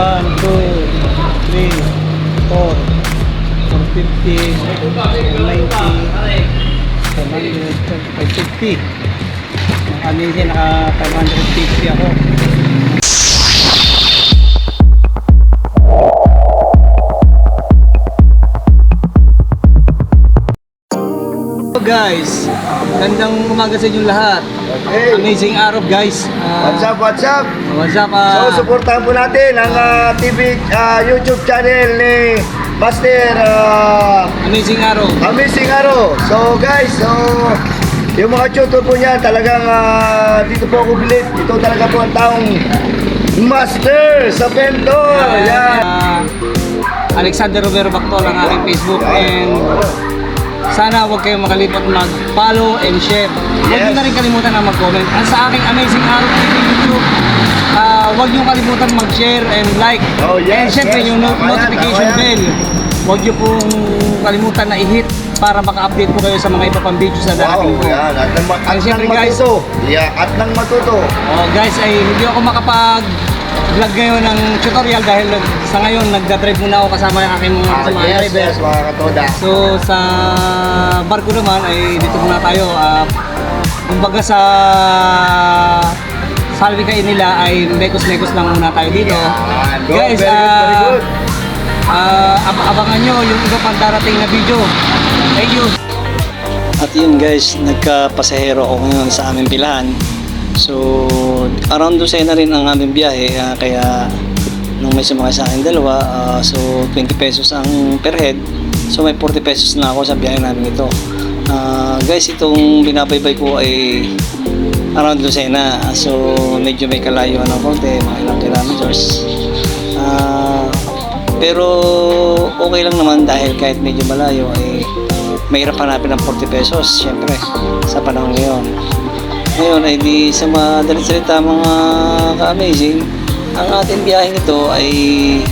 1, 2, 3, 4, 450, 490, 700, 550. Amazing, naka 550 ako. Guys, gandang umaga sa inyong lahat. Hey, Amazing araw guys. Ah, what's up, what's up? What's up? ah? So, supportahan po natin ang ah, TV, ah, YouTube channel ni Master ah, amazing araw. Amazing Aro. So, guys, so, yung mga tutor po niya, talagang ah, dito po ako bilit. Ito talaga po ang taong Master sa Bentor. Yan. Ah, Alexander Romero Bactol ang aking Facebook and sana huwag kayong makalimot mag-follow and share. Huwag Yes. nyo na rin kalimutan na mag-comment. At sa aking Amazing Araw TV YouTube, ah, huwag nyo kalimutan mag-share and like. Oh, yes, and syempre yes. yung no- notification yan. bell. Huwag nyo pong kalimutan na i-hit para maka-update po kayo sa mga iba pang videos na Wow, darating po. yan. At nang, ma- at And nang guys, matuto. Yeah, at nang matuto. Oh, guys, ay hindi ako makapag vlog ngayon ng tutorial dahil sa ngayon nagda-drive muna ako kasama yung aking mga Ah, kasama yes, driver. yes, mga katoda. So sa barko naman ay dito muna tayo. Ah, kumbaga sa salvi kayo nila ay mekos-mekos lang muna tayo dito. Yan. Go, Guys, very good, very ah, good. ah, ab- abangan nyo yung iba pang darating na video. Thank you. At yun guys, nagka-pasahero ako ngayon sa aming bilahan. So, around doon na rin ang aming biyahe. ah, kaya, nung may sumakay sa akin dalawa, ah, so 20 pesos ang per head. So, may 40 pesos na ako sa biyahe namin ito. Ah, guys, itong binabaybay ko ay around Lucena. So, medyo may kalayuan ng konti, mga ilang kilometers. Ah, pero okay lang naman dahil kahit medyo malayo ay mahirap hanapin ng 40 pesos syempre sa panahon ngayon. Ngayon ay di sa madaling salita mga ka-amazing ang ating biyaheng ito ay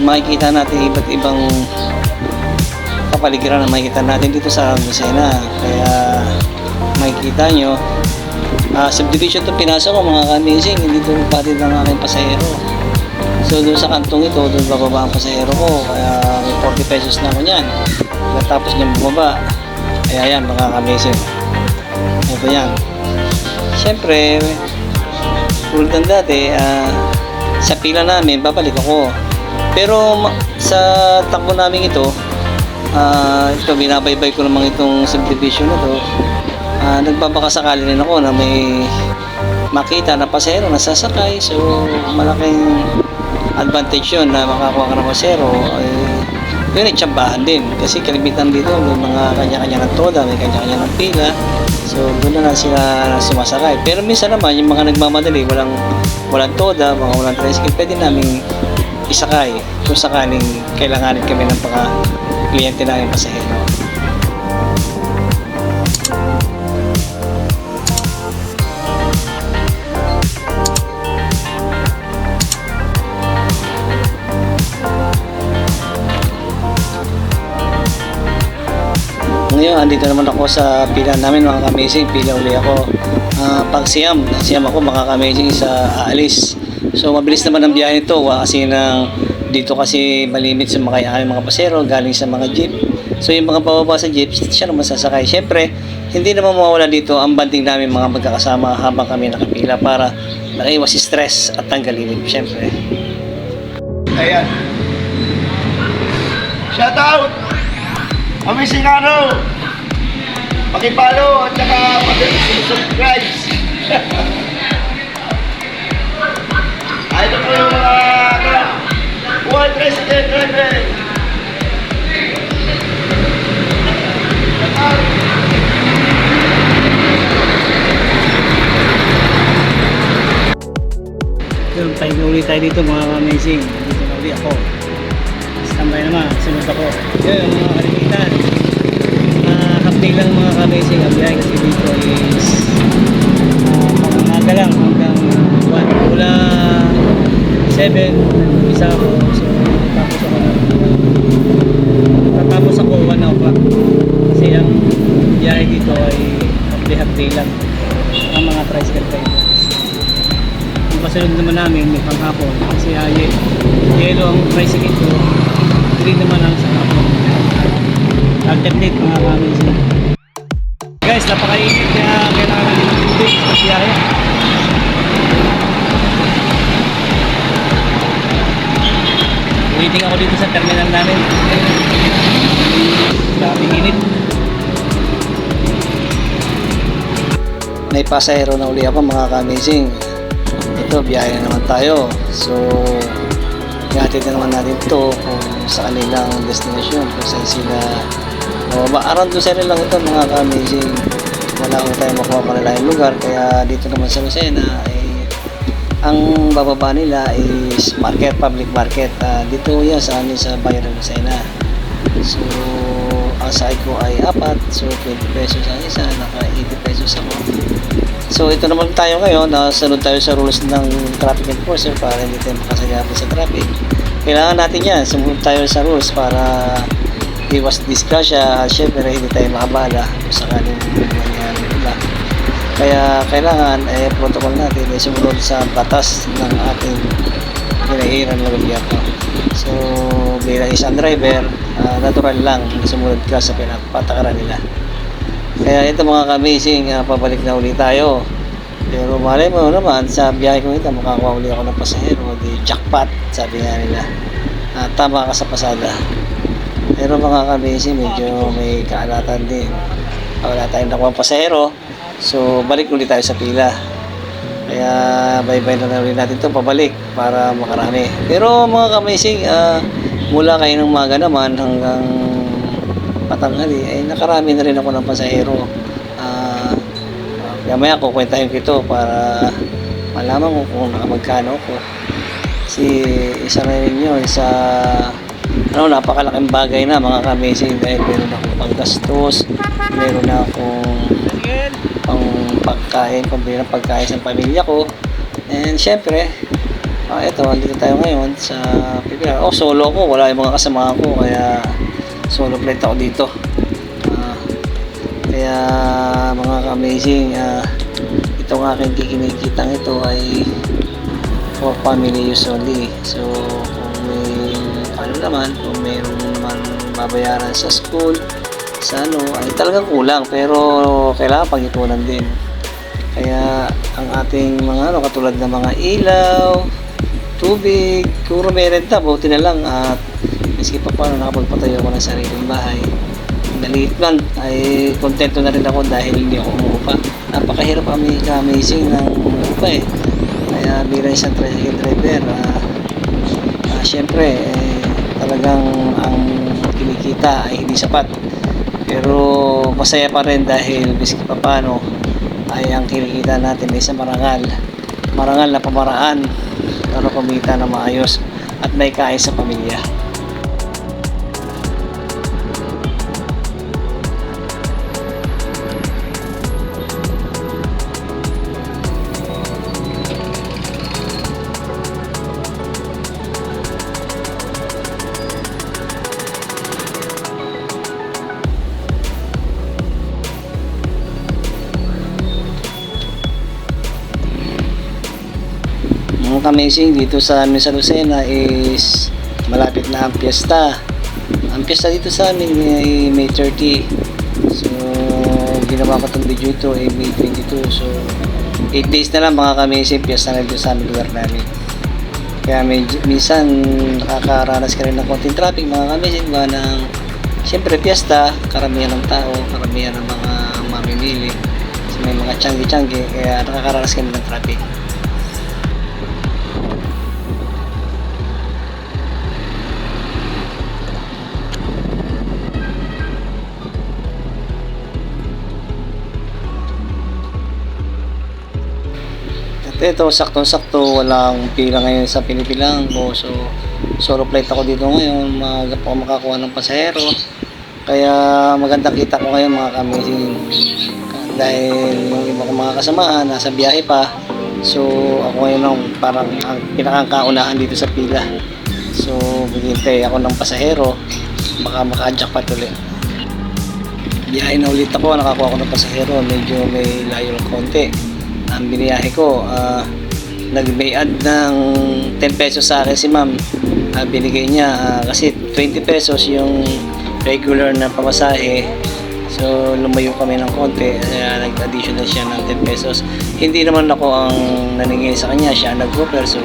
makikita natin iba't ibang kapaligiran na makikita natin dito sa Lucena. Kaya makikita nyo Ah, subdivision to pinasok ko mga ka-amazing, hindi to patid ng aking pasahero. So doon sa kantong ito, doon bababa ang pasahero ko, kaya may 40 pesos na ako niyan. Tapos niyang bumaba, kaya yan mga ka-amazing. Ito yan. Siyempre, tulad ng dati, ah, sa pila namin, babalik ako. Pero sa takbo namin ito, ah, ito binabaybay ko namang itong subdivision na to, Ah, nagbabakasakali rin ako na may makita na pasero na sasakay. So, malaking advantage yun na makakuha ka ng pasero. Eh, ay tsambahan din. Kasi kalimitan dito, may mga kanya-kanya ng toda, may kanya-kanya ng pila. So, doon na lang sila sumasakay. Pero minsan naman, yung mga nagmamadali, walang, walang toda, mga walang tricycle, pwede namin isakay kung sakaling kailanganin kami ng mga kliyente namin pasahero. Ngayon, andito naman ako sa pila namin mga ka-amazing. Pila uli ako. Ah, pag siyam, siyam ako mga ka-amazing sa aalis. So, mabilis naman ang biyahe nito. Kasi nang dito kasi malimit sa mga aming mga pasero galing sa mga jeep. So, yung mga pababa sa jeep, siya naman sasakay. Siyempre, hindi naman mawawala dito ang banding namin mga magkakasama habang kami nakapila para nakaiwas si stress at tanggalin. Siyempre. Ayan. Shout out! Amazing ano! Pakipalo at saka pag-subscribe. Ay, ito po yung mga ano, buhay president driver. Shout out! Yun, tayo na ulit tayo dito mga amazing. Dito na ulit ako. Standby naman, sunod ako. Yun, mga kalimitan. Uh, update lang mga amazing ang biyahe kasi dito is uh, pangangaga lang hanggang 1 mula 7 isa ako. So, tapos ako ng tatapos ako 1 o'clock. Kasi ang biyahe dito ay update-update lang ang mga tricycle drivers. Yung kasunod naman namin may panghapon kasi aye Yellow ang tricycle ko. Green naman ang sa kapon. Alternate mga kamising. Guys, napakainit kaya kailangan natin ng tubig sa biyahe. Waiting ako dito sa terminal namin. Grabing init. May pasahero na uli ako mga ka-amazing. Ito, biyahe na naman tayo. So, ihatid na naman natin to kung sa kanilang destination, kung saan sila bababa. Around doon sila lang ito mga ka-amazing. Wala ko tayo makuha malalayang lugar, kaya dito naman sa Lucena ay ang bababa nila is market, public market. Ah, dito yan sa amin sa bayan ng Lucena. So, ang sahig ko ay apat. So, 20 pesos ang isa. Naka 80 pesos ako. So, ito naman tayo ngayon. Nasunod tayo sa rules ng traffic enforcer para hindi tayo makasagapin sa traffic. Kailangan natin yan. Sumunod tayo sa rules para iwas disgrasya. At syempre, hindi tayo makabala kung sakaling mangyari nila. Kaya kailangan eh, protocol natin ay sumunod sa batas ng ating pinahiran ng gobyerno. So, bilang isang driver, ah, natural lang sumunod ka sa pinapatakaran nila. Kaya ito mga ka-amazing, ah, pabalik na uli tayo. Pero malay mo naman, sa biyahe ko ito, makakuha uli ako ng pasahero. Di jackpot, sabi nga nila. Ah, tama ka sa pasada. Pero mga ka-amazing, medyo may kaalatan din. Wala tayong nakuha pasahero. So, balik ulit tayo sa pila. Kaya, bye-bye na lang ulit natin ito pabalik para makarami. Pero mga ka-amazing, ah, mula kayo ng maga naman hanggang patanghali, ay nakarami na rin ako ng pasahero. Ah, kaya maya kukwentahin ko ito para malaman ko kung nakamagkano ko. Kasi isa na rin yun sa ano, napakalaking bagay na mga ka-amazing dahil meron akong panggastos, meron akong pang pagkain, pambili ng pagkain sa pamilya ko. And syempre, ah ito, dito tayo ngayon sa Pilipinas. Oh, solo ko, wala yung mga kasama ko, kaya solo flight ako dito. Ah, kaya mga ka-amazing, ah, itong aking kikinikitang ito ay for family use only. So, naman, kung mayroong naman babayaran sa school, sa ano, ay talagang kulang. Pero kailangan pag-ipunan din. Kaya ang ating mga ano, katulad ng mga ilaw, tubig, kuro may renta, buti na lang at miski pa paano nakapagpatayo ako ng sariling bahay. Maliit man, ay kontento na rin ako dahil hindi ako umuupa. Napakahirap kami amazing ng umuupa eh. Kaya bilang isang tricycle driver, ah, ah, syempre, eh, talagang ang kinikita ay hindi sapat. Pero masaya pa rin dahil miski pa paano ay ang kinikita natin ay sa marangal. Marangal na pamaraan para kumita na maayos at may kain sa pamilya. Amazing dito sa amin sa Lucena is malapit na ang piyesta. Ang piyesta dito sa amin ay May 30. So, ginawa ko itong video ito ay May 22. So, 8 days na lang mga amazing piyesta na dito sa aming lugar namin. Kaya may, minsan nakakaranas ka rin ng konting traffic mga amazing ba ng Siyempre, piyesta, karamihan ng tao, karamihan ng mga mamimili. So, may mga tiyanggi-tiyanggi, kaya nakakaranas kami ng traffic. Ito, saktong-sakto, walang pila ngayon sa pinipilang ko. So, solo flight ako dito ngayon. Maaga pa ako makakuha ng pasahero. Kaya magandang kita ko ngayon mga kamising. Dahil yung iba kong mga kasamahan, nasa biyahe pa. So, ako ngayon ang parang ang pinakangkaunahan dito sa pila. So, bigintay ako ng pasahero. Baka maka-jackpot ulit. Biyahe na ulit ako, nakakuha ko ng pasahero. Medyo may layo ng konti ang biniyahe ko, ah, nag-may add ng 10 pesos sa akin si ma'am. ah, binigay niya. Ah, kasi 20 pesos yung regular na pamasahe. So lumayo kami ng konti. Kaya nag-additional siya ng 10 pesos. Hindi naman ako ang naningin sa kanya. Siya nag-offer. So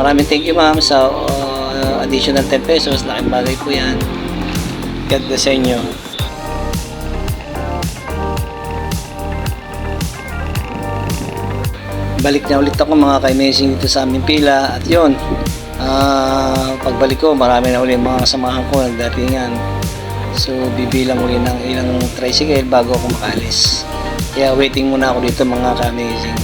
maraming thank you ma'am sa ah, additional 10 pesos. Laking bagay po yan. God bless sa inyo balik na ulit ako mga ka-amazing dito sa aming pila. At yun ah, pagbalik ko marami na uli mga kasamahan ko nagdatingan so bibilang uli ng ilang tricycle bago ako makalis kaya waiting muna ako dito mga ka-amazing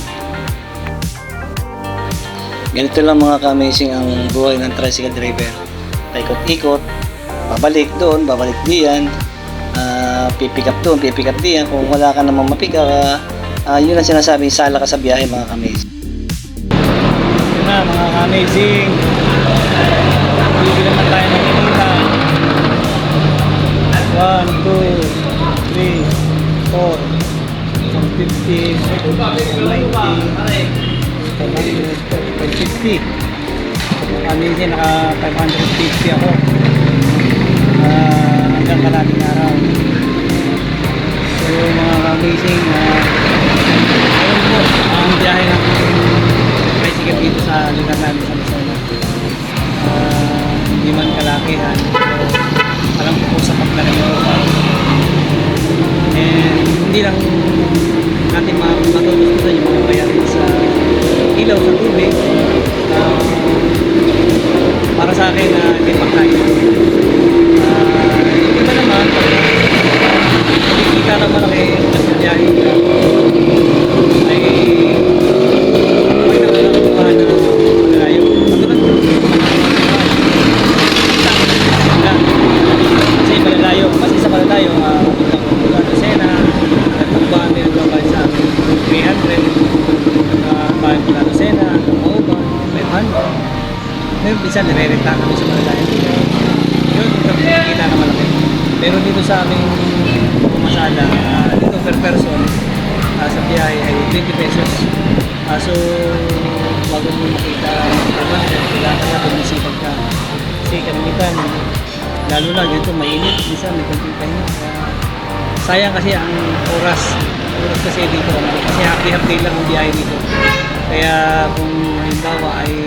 ganito lang mga ka-amazing ang buhay ng tricycle driver. Paikot-ikot babalik doon babalik diyan. Ah, pipick up doon pipick up diyan. Kung wala ka namang mapick up ah, ah, yun ang sinasabing sala ka sa biyahe mga ka-amazing. Yun na mga ka-amazing. Bibili naman tayo ng kinita 1, 2, 3, 4 150 190 500 550 Amazing, naka 550 ako. Ah, hanggang kalating araw. So mga amazing uh, dito sa lugar namin sa Luzon. Ah, hindi man kalakihan pero alam ko po sa paglalang ito and hindi lang natin ma- matutustusan yung mga bayarin sa ilaw sa tubig. Ah, para sa akin na hindi pagkain Ah, ngayon bisa nire-renta kami sa malalayo yun kita na malaki. Pero dito sa aming pumasada uh, dito per person uh, sa biyahe ay 20 pesos. Uh, so bago mo makita diba, kailangan na bumisipag ka. Kasi kalimitan lalo na dito mainit. Minsan may konting pahinga. Kaya sayang kasi ang oras. Oras kasi dito kasi happy happy lang ang biyahe dito. Kaya kung halimbawa ay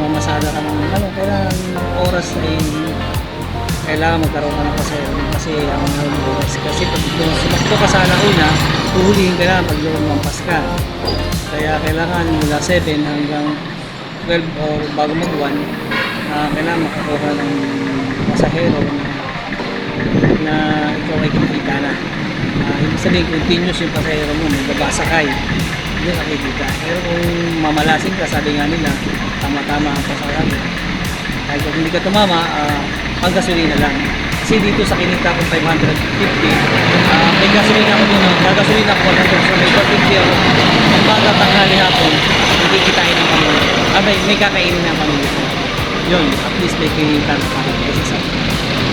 pumamasada ka ng ano kailangan oras ay kailangan magkaroon ka ng pasero kasi ang oras kasi pag sumakto ka sa alauna huhulihin ka na pag lumampas ka kaya kailangan mula 7 hanggang 12 or bago mag 1 ah, kailangan makakuha ng pasahero na, na ikaw ay kikita na. Ah, ibig sabihin, continuous yung pasahero mo, may babasakay. Hindi nakikita. Pero kung mamalasin ka, sabi nga nila, tama-tama ang pasahero mo. Kahit kung hindi ka tumama, ah, ang gasolina lang. Kasi dito sa kinita ko 550, ah, may gasolina ako ah, gagasolina ako 100, so may 450 ako. Ang baga tanghali hapon, hindi kitain ng pamilya. Ah, may, kakainin ng pamilya yun, at least may kinita na kasi sa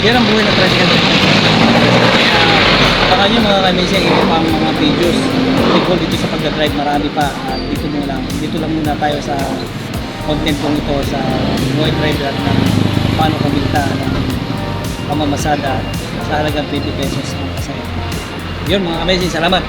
yan ang buhay ng tricycle kaya abangan nyo mga kami siya iba pang mga videos. Tungkol dito sa pagdadrive marami pa. At dito muna lang dito lang muna tayo sa content kong ito sa buhay driver at ng paano kumita ng pamamasada sa halagang 20 pesos ang kasaya yun mga amazing salamat